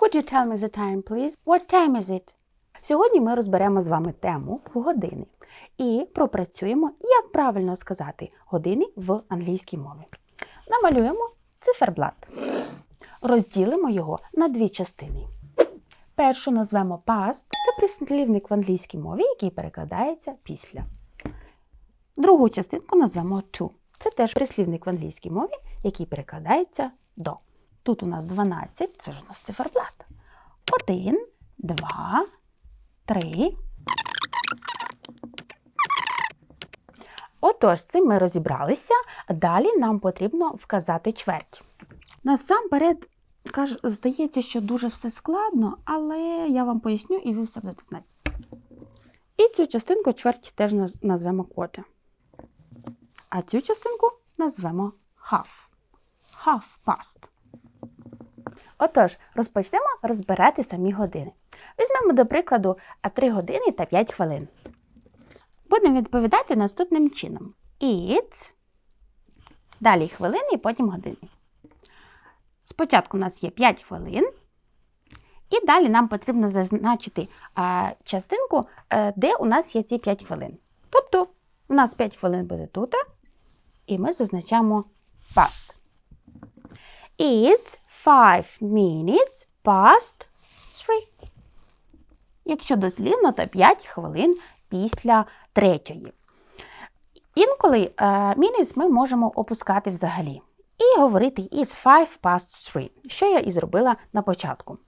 Could you tell me the time, please? What time is it? Сьогодні ми розберемо з вами тему години і пропрацюємо, як правильно сказати години в англійській мові. Намалюємо циферблат. Розділимо його на дві частини. Першу назвемо past, це прислівник в англійській мові, який перекладається після. Другу частинку назвемо to. Це теж прислівник в англійській мові, який перекладається до. Тут у нас 12, це ж у нас циферблат. 1, 2, 3. Отож, з цим ми розібралися. Далі нам потрібно вказати чверть. Насамперед, здається, що дуже все складно, але я вам поясню і ви все будете знати. І цю частинку чверті теж назвемо quarter. А цю частинку назвемо half. Half past. Отож, розпочнемо розбирати самі години. Візьмемо, до прикладу, 3 години та 5 хвилин. Будемо відповідати наступним чином. It's, далі хвилини і потім години. Спочатку у нас є 5 хвилин, і далі нам потрібно зазначити а, частинку, е, де у нас є ці 5 хвилин. Тобто, у нас 5 хвилин буде тут, і ми зазначаємо past. It's 5 minutes past 3. Якщо дослівно, то 5 хвилин після третьої. Інколи е, minutes ми можемо опускати взагалі. І говорити it's 5 past 3, що я і зробила на початку.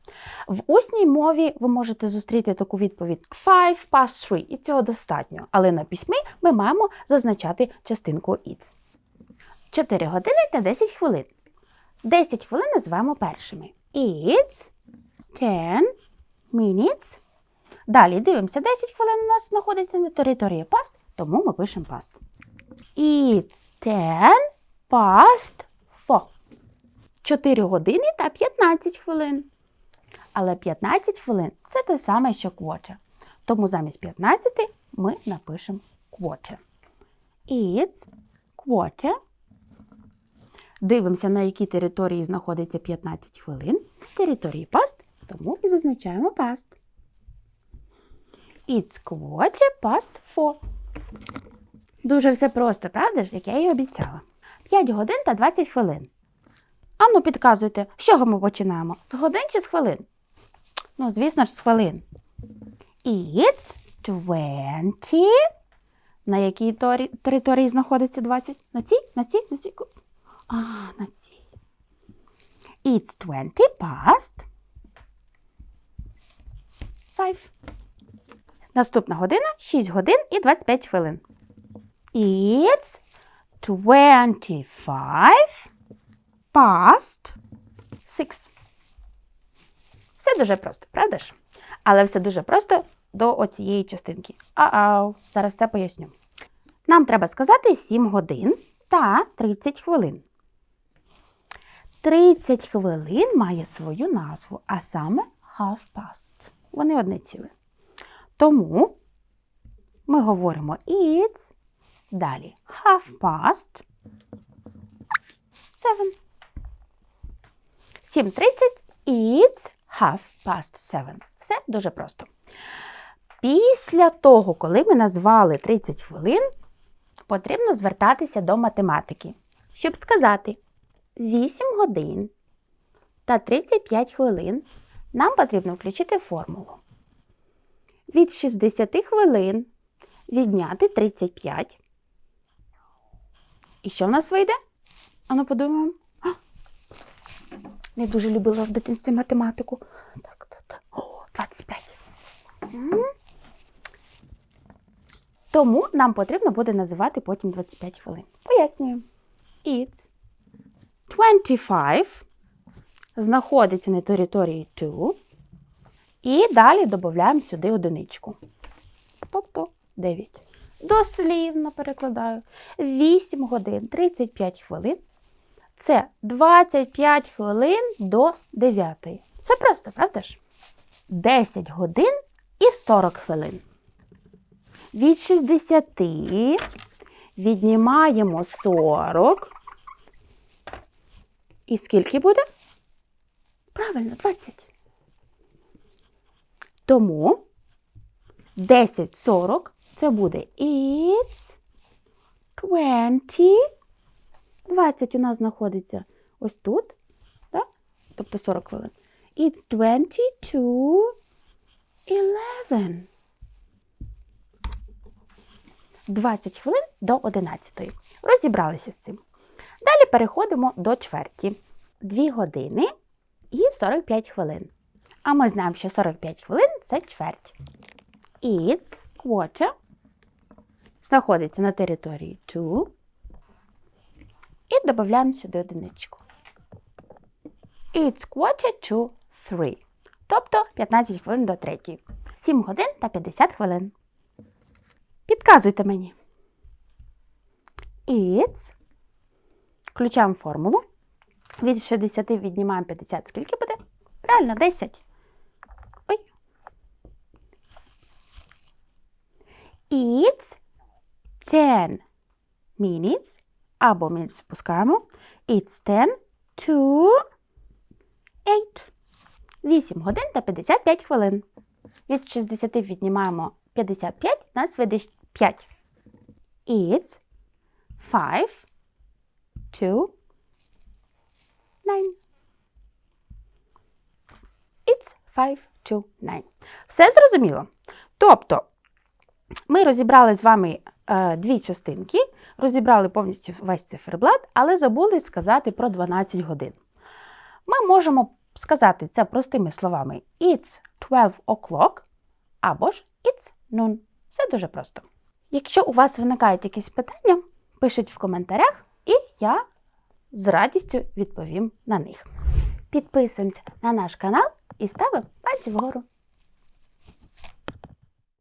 В усній мові ви можете зустріти таку відповідь 5 past 3, і цього достатньо. Але на письмі ми маємо зазначати частинку it's. 4 години та 10 хвилин. 10 хвилин називаємо першими. It's 10 minutes. Далі дивимося, 10 хвилин у нас знаходиться на території past, тому ми пишемо past. It's 10 past 4. 4 години та 15 хвилин. Але 15 хвилин це те саме, що quarter. Тому замість 15 ми напишемо quarter. It's quarter. Дивимося, на якій території знаходиться 15 хвилин. Території past, тому і зазначаємо past. It's quarter past four. Дуже все просто, правда ж, як я і обіцяла. 5 годин та 20 хвилин. Ану, підказуйте, з чого ми починаємо? З годин чи з хвилин? Ну, звісно ж, з хвилин. It's 20. На якій торі- території знаходиться 20? На цій? На цій? На цій? А, на цій. It's 20 past 5. Наступна година 6 годин і 25 хвилин. It's 25 past 6. Все дуже просто, правда ж? Але все дуже просто до оцієї частинки. Ау, зараз все поясню. Нам треба сказати 7 годин та 30 хвилин. 30 хвилин має свою назву, а саме half past. Вони одне ціле. Тому ми говоримо it's, далі half past 7. 7.30 it's half past 7. Все дуже просто. Після того, коли ми назвали 30 хвилин, потрібно звертатися до математики, щоб сказати 8 годин та 35 хвилин нам потрібно включити формулу. Від 60 хвилин відняти 35. І що в нас вийде? Ану подумаємо. А! Не дуже любила в дитинстві математику. Так, так, так. О, 25. М. Тому нам потрібно буде називати потім 25 хвилин. Пояснюю. It's 25 знаходиться на території 2. І далі додаємо сюди одиничку. Тобто 9. Дослівно перекладаю. 8 годин 35 хвилин. Це 25 хвилин до 9. Все просто, правда ж? 10 годин і 40 хвилин. Від 60 віднімаємо 40. І скільки буде? Правильно, 20. Тому 10.40 це буде it's 20. 20 у нас знаходиться ось тут, так? тобто 40 хвилин. It's 20 to 11. 20 хвилин до 11. Розібралися з цим. Далі переходимо до чверті. 2 години і 45 хвилин. А ми знаємо, що 45 хвилин це чверть. It's quarter знаходиться на території to. І додаємо сюди одиничку. It's quarter to 3. Тобто 15 хвилин до 3. 7 годин та 50 хвилин. Підказуйте мені. It's. Включаємо формулу. Від 60 віднімаємо 50. Скільки буде? Правильно, 10. Ой. It's 10 minutes. Або ми спускаємо. It's 10 to 8. 8 годин та 55 хвилин. Від 60 віднімаємо 55, нас вийде 5. It's 5 to 9. It's 5 to 9. Все зрозуміло? Тобто, ми розібрали з вами е, дві частинки, розібрали повністю весь циферблат, але забули сказати про 12 годин. Ми можемо сказати це простими словами It's 12 o'clock або ж It's noon. Все дуже просто. Якщо у вас виникають якісь питання, пишіть в коментарях, і я з радістю відповім на них. Підписуємося на наш канал і ставимо пальці вгору.